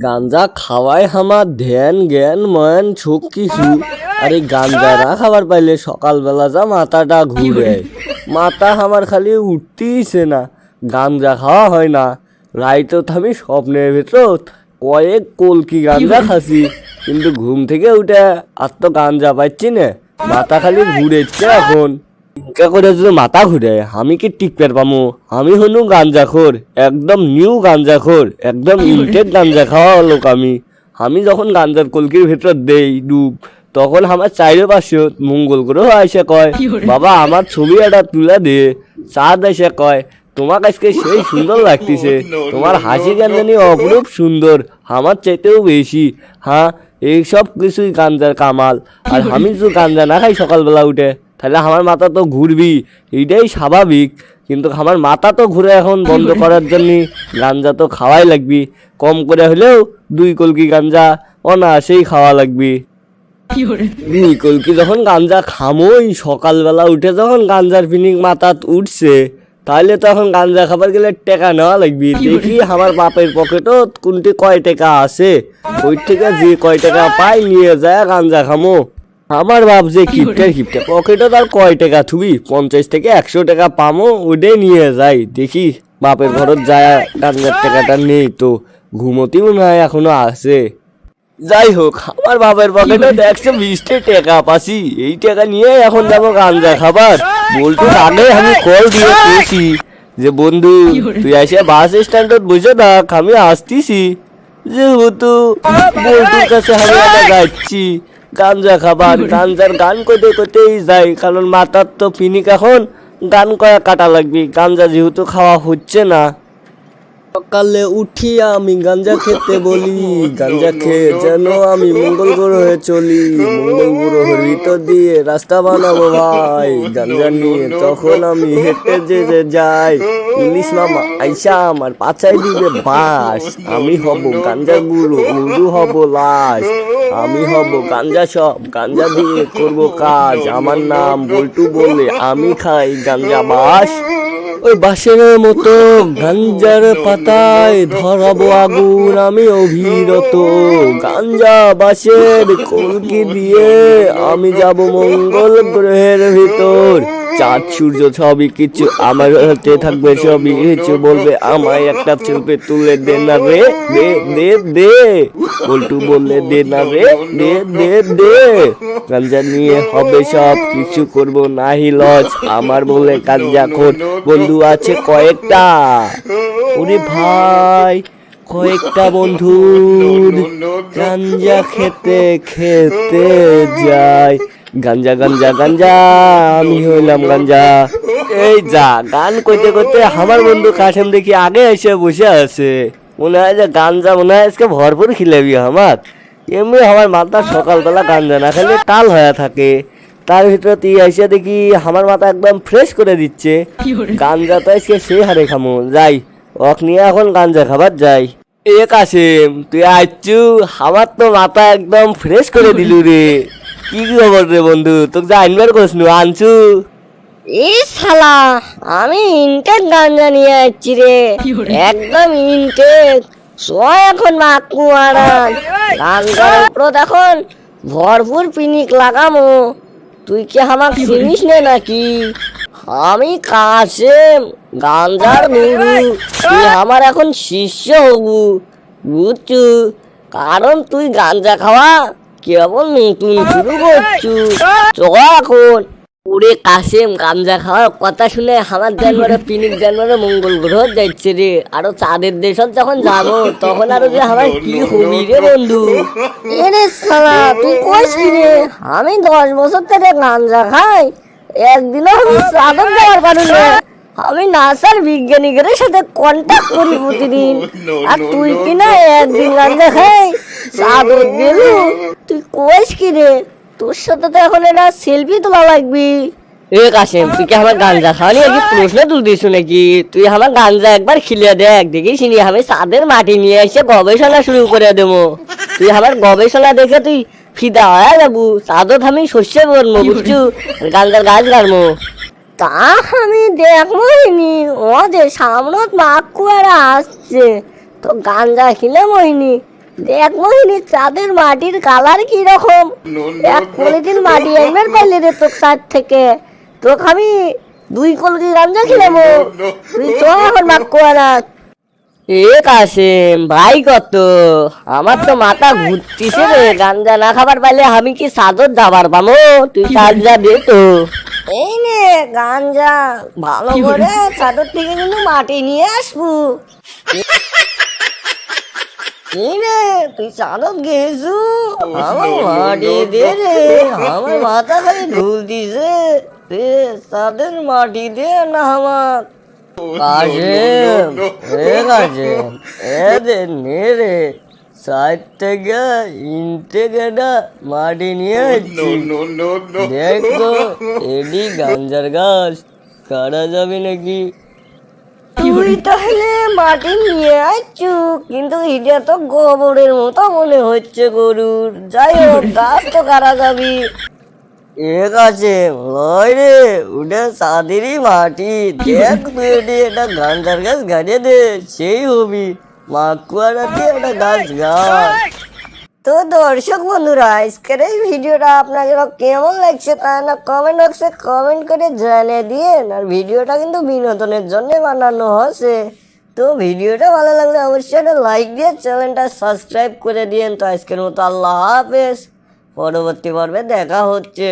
গাঞ্জা খাওয়াই আমার ধ্যান জ্ঞান, মন সব কিছু। আর এই গাঞ্জা না খাবার পাইলে সকালবেলা যা মাথাটা ঘুরে। মাথা আমার খালি উঠতেইছে না। গাঞ্জা খাওয়া হয় না। রাইতো আমি স্বপ্নের ভেতর কয়েক কলকি গাঞ্জা খাসি কিন্তু ঘুম থেকে উঠে আর তো গাঞ্জা পাচ্ছি না। মাথা খালি ঘুরেছে এখন। ইনকা করে যদি মাথা ঘুরে আমি কি টিকপের পামো আমি হনু গাঞ্জাখোর একদম নিউ গাঞ্জাখোর একদম ইনটেক গাঞ্জা খাওয়া লোক আমি আমি যখন গাঞ্জার কলকির ভেতর দেই ডুব তখন আমার চাইরে পাশে মঙ্গল গ্রহ এসে কয় বাবা আমার ছবি একটা তুলে দে চাঁদ এসে কয় তোমার আজকে সেই সুন্দর লাগতেছে তোমার হাসি গান্ধানি অপরূপ সুন্দর আমার চাইতেও বেশি হ্যাঁ এই সব কিছুই গাঞ্জার কামাল আর আমি যদি গাঞ্জা না খাই সকালবেলা উঠে তাহলে আমার মাথা তো ঘুরবি এইটাই স্বাভাবিক। কিন্তু আমার মাথা তো ঘুরে এখন বন্ধ করার জন্য গাঞ্জা তো খাওয়াই লাগবি। কম করে হলেও দুই কলকি গাঞ্জা অনায়াসেই খাওয়া লাগবি। কলকি যখন গাঞ্জা খামোই, সকালবেলা উঠে যখন গাঞ্জার ফিনিক মাথাত উঠছে, তাহলে তো এখন গাঞ্জা খাবার গেলে টেকা নেওয়া লাগবে। দেখি আমার বাপের পকেটও কোনটি কয় টাকা আছে। ওই থেকে যে কয় টাকা পাই নিয়ে যায় গাঞ্জা খামো। আমার বাপ যে কিপটে কিপটে পকেটও তার কয় টাকা? থুবি পঞ্চাশ থেকে একশো টাকা পামো ওটাই নিয়ে যাই। দেখি বাপের ঘরত যায় গাঞ্জার টাকাটা নেই তো ঘুমোতেও না এখনও আছে। যাই হোক আমার বাপের পকেটে একশো বিশটা টাকা পাসি। এই টাকা নিয়ে এখন যাব গাঞ্জা খাবার। বলতো আগে আমি কল দিয়ে পেয়েছি যে বন্ধু তুই আসে বাস স্ট্যান্ডত বসে থাক আমি আসতেছি। যেহেতু বল্টুর কাছে আমি যাচ্ছি। গাঞ্জা খাবার গাঞ্জার গান করতে করতেই যাই কারণ মাথার তো ফিনিক এখন। গান করা কাটা লাগবে গাঞ্জা যেহেতু খাওয়া হচ্ছে না। সকালে উঠিয়া আমি গাঞ্জা খেতে বলি। গাঞ্জা খেয়ে যেন আমি মঙ্গল গ্রহে চলি। মঙ্গল গ্রহের ভিতর দিয়ে রাস্তা বানাবো ভাই। গাঞ্জা নিয়ে তখন আমি হেঁটে যে যে যাই। ইলিশ মামা আইসা আমার পাছাই দিবে বাস। আমি হব গাঞ্জা গুরু গুরু হব লাশ। আমি হব গাঞ্জা সব। গাঞ্জা দিয়ে করব কাজ। আমার নাম বল্টু বলে আমি খাই গাঞ্জা বাস। ওই বাঁশের মতো গাঞ্জার পাতায় ধরাবো আগুন আমি অভিরত। গাঞ্জা বাঁশের কলকি দিয়ে আমি যাব মঙ্গল গ্রহের ভিতর। চাঁদ, সূর্য সবই কিছু আমার হাতে থাকবে, সবই কিছু বলবে, আমায় একটা চেপে তুলে দে না রে, দে দে দে। পল্টু বললে, দে না রে, দে দে দে। নিয়ে হবে সব কিছু করব নাহি লজ, আমার বলে গাঞ্জা খোর বন্ধু আছে কয়েকটা। ওরে ভাই, কয়েকটা বন্ধুর গাঞ্জা খেতে খেতে যায়। গাঞ্জা গাঞ্জা গাঞ্জা আমি হইলাম গাঞ্জা। এই যা গান করতে করতে আমার বন্ধু কাশেম দেখি আগে এসে বসে আছে। মনে হয় যে গাঞ্জা মনে হয় আজকে ভরপুর খিলাবি আমার। এমনি আমার মাথা সকালবেলা গাঞ্জা না খেলে টাল হয়ে থাকে। তার ভিতরে তুই এসে দেখি আমার মাথা একদম ফ্রেশ করে দিচ্ছে। গাঞ্জা তো আজকে সে হারে খামো। যাই ওক নিয়ে এখন গাঞ্জা খাবার যাই। এ কাশেম তুই আইচু আমার তো মাথা একদম ফ্রেশ করে? দিলু রে। কি খবর রে বন্ধু? তোকে যা আনবার কসনু আনছু? এই শালা আমি ইনটেক গাঞ্জা নিয়ে আসছি রে। একদম ইনটেক। সয় এখন মাকু আরান গাঞ্জার উপর এখন ভরপুর পিনিক লাগামো। তুই কি আমাকে চিনিস নে নাকি? আমি কাসেম গাঞ্জার গুরু তুই আমার এখন শিষ্য হবু। বুঝছু? কারণ তুই গাঞ্জা খাওয়া কেবল নতুন শুরু করছু? কাসেম গাঞ্জা খাওয়ার কথা শুনে আমার জানুয়ারে পিনিক জানুয়ারে মঙ্গল গ্রহ যাচ্ছে রে। আরও চাঁদের দেশত যখন যাব তখন আরও যে আমার কি হবি রে বন্ধু? এরে সালা তুই কইস রে? আমি দশ বছর থেকে গাঞ্জা খাই। একদিনও আমি চাঁদের যাওয়ার পারি না। আমি নাসার বিজ্ঞানীদের সাথে কন্ট্যাক্ট করি প্রতিদিন। আর তুই কি না একদিন গাঞ্জা খাই? গেলু তুই কইস কি রে? তোর সাথে তো এখন এটা সেলফি তোলা লাগবি। এ কাসেম তুই কি আমার গাঞ্জা খাওয়ানি প্রশ্ন নাকি? তুই আমার গাঞ্জা একবার খিলিয়ে দেখ আমি মাটি নিয়ে এসে গবেষণা শুরু করে দেবো। তুই আমার গবেষণা দেখে তুই ফিদা হয়ে যাব। চাঁদত আমি শস্য করব বুঝছু? গাঞ্জার গাছ গাড়বো তা আমি দেখবইনি ওদের সামনত মাকুয়ারা আসছে তো গাঞ্জা খিলাম হইনি দেখ মোহিনী চাঁদের মাটির কালার কি রকম এক পলিথিন মাটি একবার পাইলে রে তোর চাঁদ থেকে। তোকে আমি দুই কলকি গাঞ্জা খেলাম। তুই চ এখন মাক কোয়ারা এ কাসিম ভাই কত? আমার তো মাথা ঘুরতিছে রে। গাঞ্জা না খাবার পাইলে আমি কি সাদর যাবার পামো? তুই চার্জা দে তো। এই নে গাঞ্জা ভালো করে চাদর থেকে কিন্তু মাটি নিয়ে আসব। এই রে তুই চাদর গেছু আমার মাটি দে রে আমার মাথা খালি ঢুল দিছে রে চাঁদের মাটি দে না আমার কাজেম এ কাজেম এ দে নে রে সাইড থেকে ইন থেকে মাটি নিয়ে আসছি দেখ এডি গাঞ্জার গাছ কাটা যাবে নাকি তুই তাহলে মাটি নিয়ে আসছু কিন্তু এটা তো গোবরের মতো মনে হচ্ছে গরুর। যাই হোক গাছ তো কারা যাবি এক আছে ভয় রে উঠে সাদেরই মাটি। দেখ তুই একটা গান্ধার গাছ গাড়িয়ে দে সেই হবি। মাকুয়ারাতে একটা গাছ গাছ। তো দর্শক বন্ধুরা, আজকের এই ভিডিওটা আপনাদের কেমন লাগছে তা না কমেন্ট বক্সে কমেন্ট করে জানিয়ে দিয়েন। আর ভিডিওটা কিন্তু বিনোদনের জন্য বানানো হয়েছে। তো ভিডিওটা ভালো লাগলে অবশ্যই একটা লাইক দিয়ে চ্যানেলটা সাবস্ক্রাইব করে দিয়েন। তো আজকের মতো আল্লাহ হাফেজ। পরবর্তী পর্বে দেখা হচ্ছে।